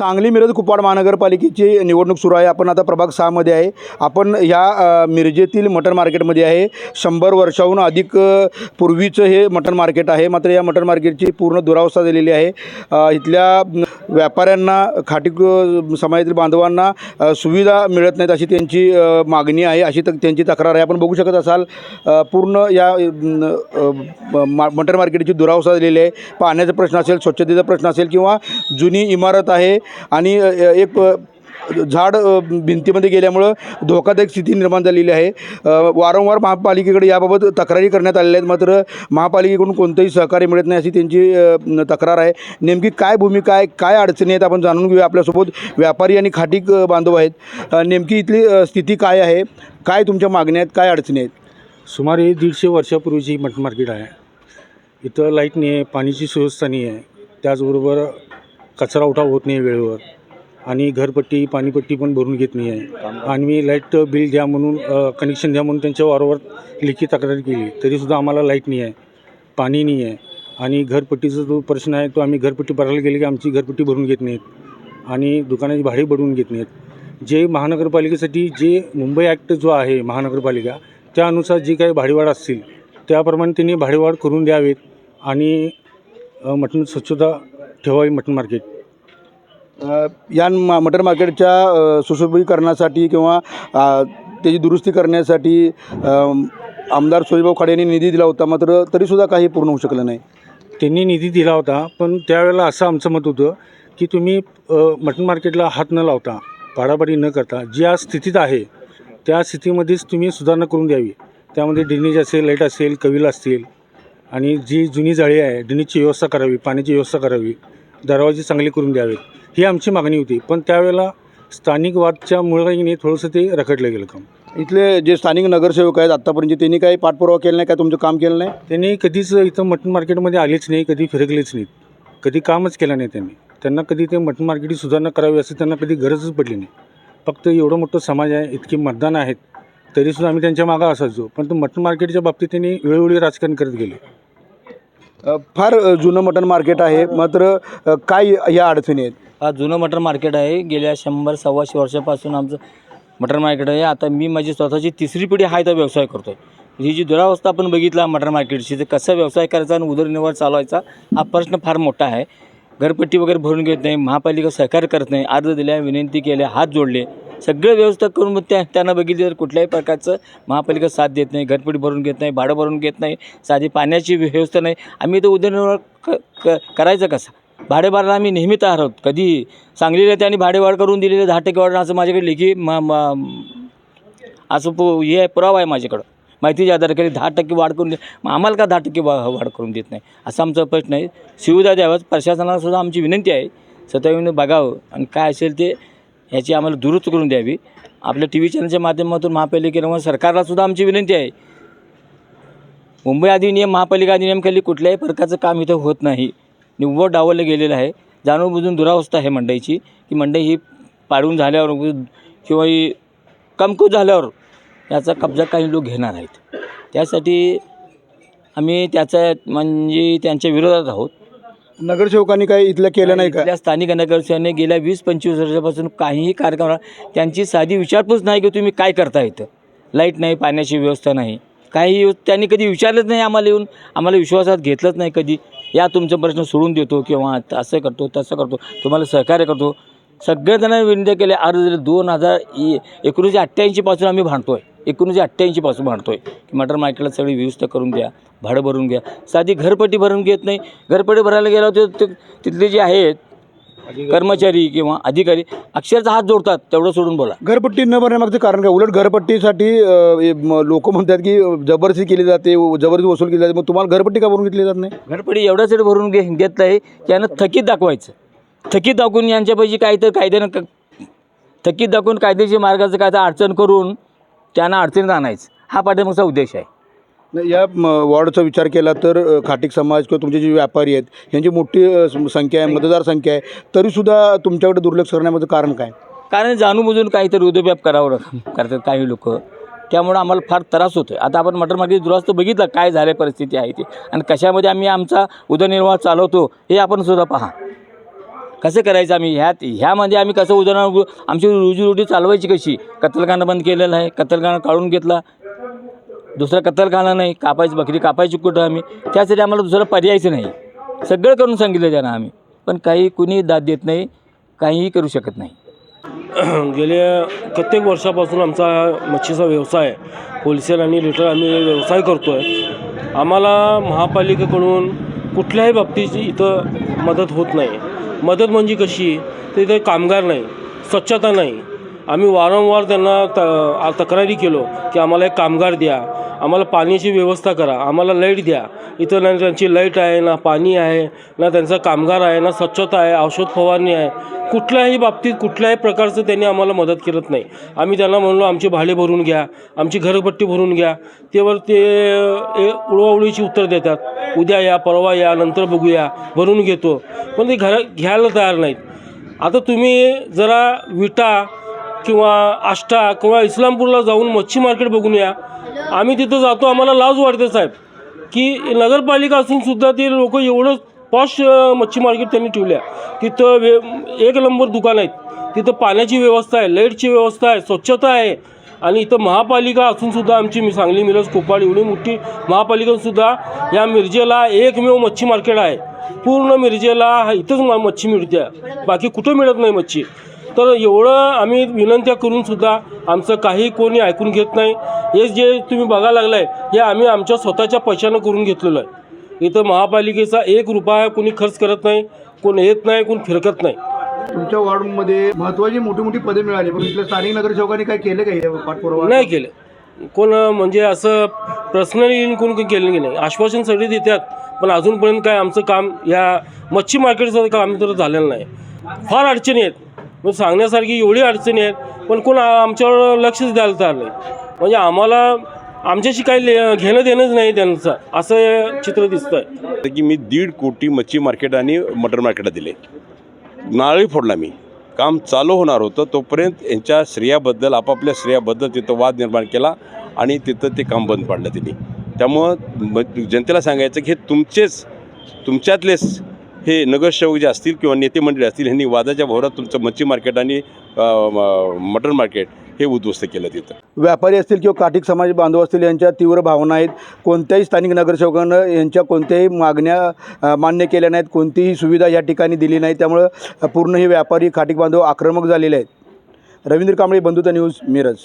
सांगली मिरज कुपवाड महानगरपालिकेची निवडणूक सुरू आहे. आपण आता प्रभाग सहामध्ये आहे. आपण ह्या मिरजेतील मटण मार्केटमध्ये आहे. शंभर वर्षाहून अधिक पूर्वीचं हे मटण मार्केट आहे. मात्र या मटण मार्केटची पूर्ण दुरावस्था झालेली आहे. इथल्या व्यापाऱ्यांना खाटी समाजातील बांधवांना सुविधा मिळत नाहीत अशी त्यांची मागणी आहे. अशी तक त्यांची तक्रार आहे. आपण बघू शकत असाल पूर्ण या मटर मा मार्केटची दुरावस्था झालेली आहे. पाण्याचा प्रश्न असेल स्वच्छतेचा प्रश्न असेल किंवा जुनी इमारत आहे आणि एक झाड भिंतीमध्ये गेल्यामुळं धोकादायक स्थिती निर्माण झालेली आहे. वारंवार महापालिकेकडे याबाबत तक्रारी करण्यात आलेल्या आहेत. मात्र महापालिकेकडून कोणतंही सहकार्य मिळत नाही अशी त्यांची तक्रार आहे. नेमकी काय भूमिका आहे काय अडचणी आहेत आपण जाणून घेऊया आपल्यासोबत. व्यापारी आणि खाटीक बांधव आहेत. नेमकी इथली स्थिती काय आहे? काय तुमच्या मागण्या आहेत काय अडचणी आहेत? सुमारे दीडशे वर्षापूर्वीची मट मार्केट आहे. इथं लाइट नाही आहे पाण्याची सुव्यवस्था नाही आहे. त्याचबरोबर कचरा उठाव होत नाही वेळेवर. आणि घरपट्टी पाणीपट्टी पण भरून घेत नाही आहे. आणि मी लाइट बिल द्या म्हणून कनेक्शन द्या म्हणून त्यांच्या वारंवार लेखी तक्रार केली. तरीसुद्धा आम्हाला लाइट नाही आहे. पाणी नाही आहे. आणि घरपट्टीचा जो प्रश्न आहे तो आम्ही घरपट्टी भरायला गेले की आमची घरपट्टी भरून घेत नाहीत. आणि दुकानाची भाडे भरून घेत नाहीत. जे महानगरपालिकेसाठी जे मुंबई ॲक्ट जो आहे महानगरपालिका त्यानुसार जी काही भाडेवाढ असतील त्याप्रमाणे त्यांनी भाडेवाढ करून द्यावेत आणि मटण स्वच्छता ठेवावी मटण मार्केट या मा मटर मार्केटच्या सुशोभीकरणासाठी किंवा त्याची दुरुस्ती करण्यासाठी आमदार सोईभाऊ खाडे यांनी निधी दिला होता मात्र तरीसुद्धा काही पूर्ण होऊ शकलं नाही. त्यांनी निधी दिला होता पण त्यावेळेला असं आमचं मत होतं की तुम्ही मटन मटण मार्केटला हात न लावता पाडापाडी न करता ज्या स्थितीत आहे त्या स्थितीमध्येच तुम्ही सुधारणा करून द्यावी. त्यामध्ये ड्रेनेज असेल लाइट असेल कविल असतील आणि जी जुनी जाळी आहे ड्रेनेजची व्यवस्था करावी पाण्याची व्यवस्था करावी दरवाजे चांगले करून द्यावेत. ही आमची मागणी होती. पण त्यावेळेला स्थानिक वादच्या मुळे थोडंसं ते रखडलं गेलं काम. इथले जे स्थानिक नगरसेवक आहेत आत्तापर्यंत त्यांनी काही पाठपुरावा केला नाही काय तुमचं काम केलं नाही? त्यांनी कधीच इथं मटण मार्केटमध्ये आलेच नाही कधी फिरकलेच नाहीत. कधी कामच केलं नाही त्यांनी. त्यांना कधी ते मटण मार्केटची सुधारणा करावी असं त्यांना कधी गरजच पडली नाही. फक्त एवढं मोठं समाज आहे इतकी मतदान आहेत तरीसुद्धा आम्ही त्यांच्या मागं असायचो. पण तो मटण मार्केटच्या बाबतीत त्यांनी वेळोवेळी राजकारण करत गेले. फार जुनं मटण मार्केट आहे. मात्र काय या अडचणी आहेत? हा जुनं मटण मार्केट आहे. गेल्या शंभर सव्वाशे वर्षापासून आमचं मटण मार्केट आहे. आता मी माझी स्वतःची तिसरी पिढी हा इथं व्यवसाय करतो आहे ही जी दुरावस्था आपण बघितला मटण मार्केटची तर कसा व्यवसाय करायचा आणि उदरनिर्वाह चालवायचा हा प्रश्न फार मोठा आहे. घरपट्टी वगैरे भरून घेत नाही महापालिका सहकार्य करत नाही. अर्ज दिल्या विनंती केल्या हात जोडले. सगळं व्यवस्था करून मग त्या त्यांना बघितली तर कुठल्याही प्रकारचं महापालिका साथ देत नाही घरपट्टी भरून घेत नाही भाडं भरून घेत नाही साधी पाण्याची व्यवस्था नाही. आम्ही तर उदरनिर्वाह क क करायचं कसा? भाडेबाराला आम्ही नेहमीच आहोत. कधी सांगलीला त्यांनी भाडेवाढ करून दिलेले दहा टक्के वाढ असं माझ्याकडे लेखी मा असं पु हे आहे, पुरावा आहे माझ्याकडं. माहितीच्या आधारे दहा टक्के वाढ करून दे मग आम्हाला का दहा टक्के वा वाढ करून देत नाही? असा आमचा प्रश्न आहे. सुविधा द्याव्यात. प्रशासनाला सुद्धा आमची विनंती आहे. स्वतः बघावं. आणि काय असेल ते ह्याची आम्हाला दुरुस्त करून द्यावी. आपल्या टी व्ही चॅनलच्या माध्यमातून महापालिकेला सरकारलासुद्धा आमची विनंती आहे. मुंबई अधिनियम महापालिका अधिनियमखाली कुठल्याही प्रकारचं काम इथं होत नाही. निव्वळ डावललं गेलेलं आहे. जाणूनबुजून दुरावस्था आहे मंडईची की मंडई ही पाडून झाल्यावर किंवा ही कमकुत झाल्यावर याचा कब्जा काही लोक घेणार आहेत त्यासाठी आम्ही त्याचा म्हणजे त्यांच्या विरोधात आहोत. नगरसेवकांनी काही इथलं केलं नाही का? इथल्या स्थानिक नगरसेवकांनी गेल्या वीस पंचवीस वर्षापासून काहीही कार्यक्रम त्यांची साधी विचारपूस नाही की तुम्ही काय करता इथं. लाइट नाही पाण्याची व्यवस्था नाही. काही त्यांनी कधी विचारलंच नाही आम्हाला येऊन. आम्हाला विश्वासात घेतलंच नाही कधी. या तुमचा प्रश्न सोडून देतो किंवा असं करतो तसं करतो. तुम्हाला सहकार्य करतो. सगळेजण विनंती केल्या अर्ज दोन हजार ए एकोणीसशे अठ्ठ्याऐंशीपासून आम्ही भांडतो आहे एकोणीसशे अठ्ठ्याऐंशीपासून भांडतो आहे की मटर मार्केटला सगळी व्यवस्था करून द्या भाडं भरून घ्या. साधी घरपट्टी भरून घेत नाही. घरपट्टी भरायला गेलो तर ते- तिथले जे आहेत कर्मचारी किंवा अधिकारी अक्षरशः हात जोडतात. तेवढं सोडून बोला. घरपट्टी न भरण्यामागचं कारण काय? उलट घरपट्टीसाठी लोक म्हणतात की जबरदस्ती केली जाते जबरदस्ती वसूल केली जाते. मग तुम्हाला घरपट्टी का भरून घेतली जात नाही? घरपट्टी एवढ्यासाठी भरून घे घेत नाही की यांना थकीत दाखवायचं. थकीत दाखवून यांच्यापाशी काय तर कायद्यानं थकीत दाखवून कायदेशीर मार्गाचं काय तर अडचण करून त्यांना अडचणीत आणायचं. हा पाठीमागचा उद्देश आहे. नाही, या म, वॉर्डचा विचार केला तर अ, खाटीक समाज किंवा तुमचे जे व्यापारी आहेत यांची मोठी अ, सं- संख्या आहे मतदार संख्या आहे तरीसुद्धा तुमच्याकडे दुर्लक्ष करण्यामध्ये कारण काय? कारण जाणून काहीतरी उद्योगव्याप करावं करतात काही लोक. त्यामुळं आम्हाला फार त्रास होतो आहे आता आपण मटर मार्केट दुरास्त बघितलं काय झाले परिस्थिती आहे ती. आणि कशामध्ये आम्ही आमचा उदरनिर्वाह चालवतो हे आपण सुद्धा पहा. कसं करायचं आम्ही? ह्यात ह्यामध्ये आम्ही कसं उदाहरण आमची रोजीरोटी चालवायची कशी? कत्तलखाना बंद केलेला आहे. कत्तलखाना काढून घेतला. दुसरा कत्तलखाना नाही. कापायची बकरी कापायची कुठं आम्ही? त्यासाठी आम्हाला दुसरं पर्यायचं नाही. सगळं करून सांगितलं त्यांना आम्ही. पण काही कुणी दाद देत नाही काहीही करू शकत नाही. गेल्या कित्येक वर्षापासून आमचा मच्छीचा व्यवसाय होलसेल आणि रिटेल आम्ही व्यवसाय करतो आहे आम्हाला महापालिकेकडून कुठल्याही बाबतीची इथं मदत होत नाही. मदत म्हणजे कशी? तिथे कामगार नाही स्वच्छता नाही. आम्ही वारंवार त्यांना त तक्रारी केलो की आम्हाला एक कामगार द्या. आम्हाला पाण्याची व्यवस्था करा. आम्हाला लाइट द्या. इथं ना त्यांची लाइट आहे ना पाणी आहे ना त्यांचा कामगार आहे ना स्वच्छता आहे औषध फवारणी आहे कुठल्याही बाबतीत कुठल्याही प्रकारचं त्यांनी आम्हाला मदत करत नाही. आम्ही त्यांना म्हणलो आमचे भाडे भरून घ्या आमची घरपट्टी भरून घ्या. तेवर ते ए उत्तर देतात उद्या या परवा या नंतर बघूया भरून घेतो. पण ते घर घ्यायला तयार नाहीत. आता तुम्ही जरा विटा किंवा आष्टा किंवा इस्लामपूरला जाऊन मच्छी मार्केट बघून या. आम्ही तिथं जातो आम्हाला लाज वाटते साहेब. की नगरपालिका असून सुद्धा ते लोक एवढं पॉश मच्छी मार्केट त्यांनी ठेवल्या. तिथं वे एक नंबर दुकान आहेत. तिथं पाण्याची व्यवस्था आहे लाईटची व्यवस्था आहे स्वच्छता आहे. आणि इथं महापालिका असूनसुद्धा आमची मी सांगली मिरज कोपाळ एवढी मोठी महापालिकासुद्धा या मिरजेला एकमेव मच्छी मार्केट आहे. पूर्ण मिरजेला हा इथंच मच्छी मिळते बाकी कुठं मिळत नाही मच्छी. तर एवढं आम्ही विनंत्या करून सुद्धा आमचं काही कोणी ऐकून घेत नाही. हे जे तुम्ही बघायला लागलाय हे आम्ही आमच्या स्वतःच्या पैशानं करून घेतलेलं आहे. इथं महापालिकेचा एक रुपया कोणी खर्च करत नाही कोण येत नाही कोण फिरकत नाही. तुमच्या वॉर्डमध्ये महत्त्वाची मोठी मोठी पदे मिळाली पण इथल्या स्थानिक नगरसेवकांनी काय केलं का हे पाठपुरावा? नाही केलं. कोण म्हणजे असं पर्सनली येऊन कोण कोण केलं की नाही. आश्वासन सगळे देतात पण अजूनपर्यंत काय आमचं काम या मच्छी मार्केटचं काम तर झालेलं नाही. फार अडचणी आहेत. मग सांगण्यासारखी एवढी अडचणी आहेत पण कोण आमच्यावर लक्षच द्यायला तयार नाही. म्हणजे आम्हाला आमच्याशी काही ले- घेणं देणंच नाही त्यांचं असं चित्र दिसतं आहे की मी दीड कोटी मच्छी मार्केट आणि मटन मार्केटला दिले. नारळी फोडला मी. काम चालू होणार होतं तोपर्यंत यांच्या श्रेयाबद्दल आपापल्या श्रेयाबद्दल तिथं वाद निर्माण केला आणि तिथं ते काम बंद पाडलं त्यांनी त्यामुळं जनतेला सांगायचं की हे तुमचेच तुमच्यातलेच हे नगरसेवक जे असतील किंवा नेते मंडळी असतील ह्यांनी वादाच्या भोवरात तुमचं मच्छी मार्केट आणि मटण मार्केट हे उद्ध्वस्त केलं तिथं. व्यापारी असतील किंवा काटिक समाज बांधव असतील यांच्या तीव्र भावना आहेत. कोणत्याही स्थानिक नगरसेवकानं यांच्या कोणत्याही मागण्या मान्य केल्या नाहीत. कोणतीही सुविधा या ठिकाणी दिली नाही. त्यामुळं पूर्ण हे व्यापारी काटिक बांधव आक्रमक झालेले आहेत. रवींद्र कांबळे बंधुता न्यूज मिरज.